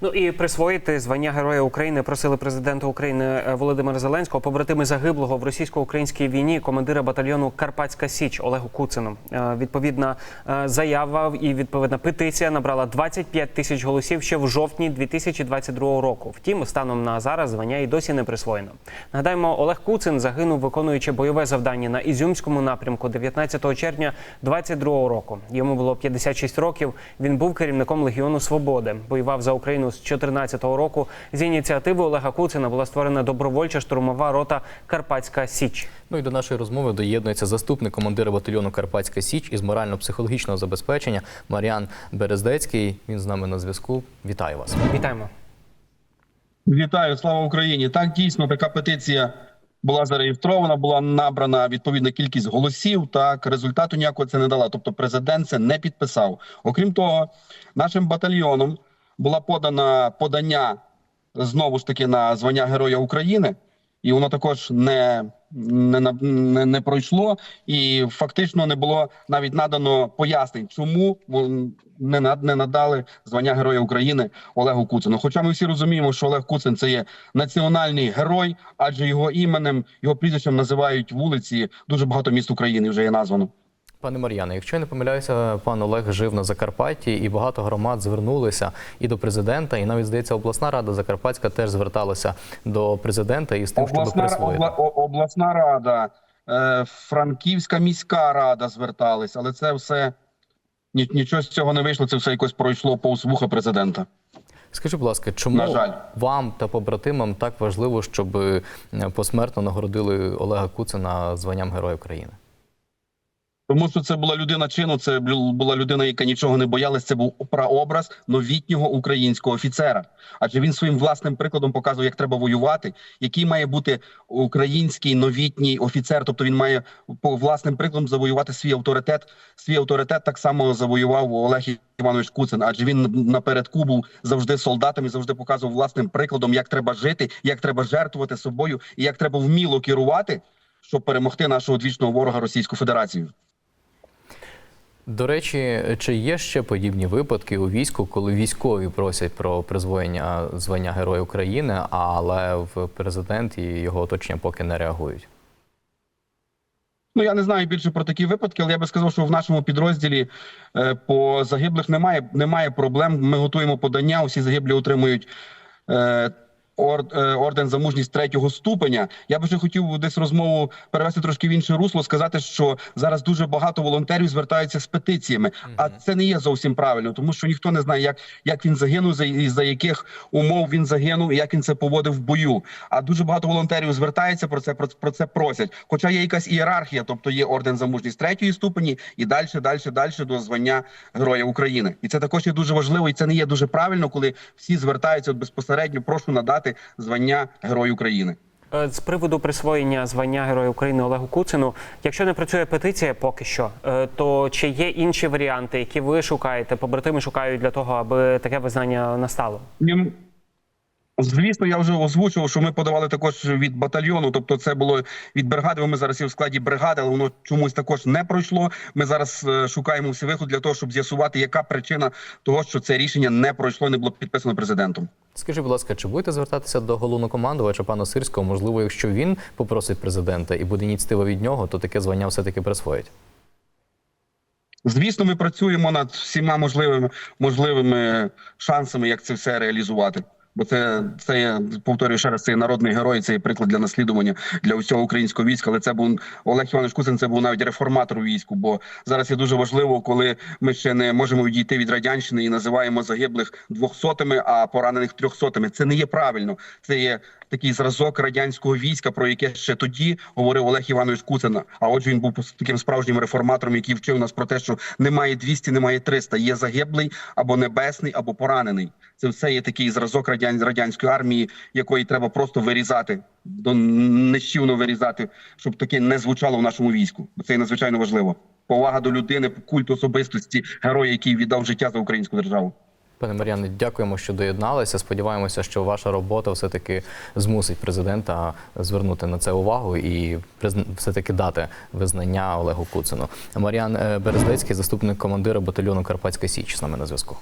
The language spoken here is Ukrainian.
Ну і присвоїти звання Героя України просили президента України е, Володимира Зеленського, побратими загиблого в російсько-українській війні, командира батальйону Карпатська Січ Олегу Куцину. Е, Відповідна е, заява і відповідна петиція набрала 25 тисяч голосів ще в жовтні 2022 року. Втім, станом на зараз звання і досі не присвоєно. Нагадаємо, Олег Куцин загинув, виконуючи бойове завдання на Ізюмському напрямку 19 червня 22 року. Йому було 56 років. Він був керівником Легіону Свободи. Воював за Україну з 14 року. З ініціативи Олега Куцина була створена добровольча штурмова рота Карпатська Січ. Ну і до нашої розмови доєднується заступник командира батальйону Карпатська Січ із морально-психологічного забезпечення Мар'ян Берездецький. Він з нами на зв'язку. Вітаю вас. Вітаємо. Вітаю, слава Україні! Так дійсно така петиція була зареєстрована, була набрана відповідна кількість голосів. Так результату ніякого це не дала. Тобто, президент це не підписав. Окрім того, нашим батальйоном була подана подання знову ж таки на звання Героя України, і воно також не, не, не, не пройшло. І фактично не було навіть надано пояснень, чому не, над- не надали звання Героя України Олегу Куцину. Хоча ми всі розуміємо, що Олег Куцин це є національний герой, адже його іменем, його прізвищем називають вулиці. Дуже багато міст України вже є названо. Пане Мар'яне, якщо я не помиляюся, пан Олег жив на Закарпатті, і багато громад звернулися і до президента, і навіть здається, обласна рада Закарпатська теж зверталася до президента із тим, щоб присвоїти. обла, обласна рада, е, Франківська міська рада звертались, але це все ні- нічого з цього не вийшло. Це все якось пройшло повз вуха президента. Скажіть, будь ласка, чому На жаль. вам та побратимам так важливо, щоб е, посмертно нагородили Олега Куцина званням Героя України? Тому що це була людина чину, це бу- була людина, яка нічого не боялась. Це був прообраз новітнього українського офіцера. Адже він своїм власним прикладом показував, як треба воювати, який має бути український новітній офіцер. Тобто він має по власним прикладом завоювати свій авторитет. Свій авторитет так само завоював Олег Іванович Куцин, адже він напередку був завжди солдатом і завжди показував власним прикладом, як треба жити, як треба жертвувати собою і як треба вміло керувати, щоб перемогти нашого одвічного ворога Російську Федерацію. До речі, чи є ще подібні випадки у війську, коли військові просять про присвоєння звання Героя України, але в президент і його оточення поки не реагують? Ну я не знаю більше про такі випадки, але я би сказав, що в нашому підрозділі е, по загиблих немає немає проблем. Ми готуємо подання. Усі загиблі отримують. Е, Орден за мужність третього ступеня. Я би ще хотів десь розмову перевести трошки в інше русло, сказати, що зараз дуже багато волонтерів звертаються з петиціями, а це не є зовсім правильно, тому що ніхто не знає, як, як він загинув, за, і за яких умов він загинув, і як він це поводив в бою. А дуже багато волонтерів звертається про це, про, про це просять. Хоча є якась ієрархія, тобто є орден за мужність третьої ступені, і далі, далі, далі до звання Героя України. І це також є дуже важливо, і це не є дуже правильно, коли всі звертаються от безпосередньо. Прошу надати звання Герой України. Е, З приводу присвоєння звання Героя України Олегу Куцину, якщо не працює петиція поки що, е, то чи є інші варіанти, які ви шукаєте, побратими шукають для того, аби таке визнання настало? Звісно, я вже озвучував, що ми подавали також від батальйону. Тобто, це було від бригади. Ми зараз є в складі бригади, але воно чомусь також не пройшло. Ми зараз е, шукаємо всі виход для того, щоб з'ясувати, яка причина того, що це рішення не пройшло, не було підписано президентом. Скажіть, будь ласка, чи будете звертатися до головнокомандувача пана Сирського? Можливо, якщо він попросить президента і буде ініціатива від нього, то таке звання все-таки присвоїть. Звісно, ми працюємо над всіма можливими можливими шансами, як це все реалізувати. Бо це це повторюю ще раз, це народний герой, це є приклад для наслідування для усього українського війська. Але це був Олег Іванович Куцин, це був навіть реформатор війську. Бо зараз є дуже важливо, коли ми ще не можемо відійти від радянщини і називаємо загиблих двохсотими, а поранених трьохсотими. Це не є правильно. Це є такий зразок радянського війська, про яке ще тоді говорив Олег Іванович Куцин. А отже, він був таким справжнім реформатором, який вчив нас про те, що немає 200, немає 300. Є загиблий або небесний, або поранений. Це все є такий зразок радян... радянської армії, якої треба просто вирізати, до нещівно вирізати, щоб таке не звучало в нашому війську. Це є надзвичайно важливо. Повага до людини, культ особистості, героя, який віддав життя за українську державу. Пане Мар'яне, дякуємо, що доєдналися. Сподіваємося, що ваша робота все-таки змусить президента звернути на це увагу і призн- все-таки дати визнання Олегу Куцину. Мар'ян е, Берездецький, заступник командира батальйону Карпатська Січ, з нами на зв'язку.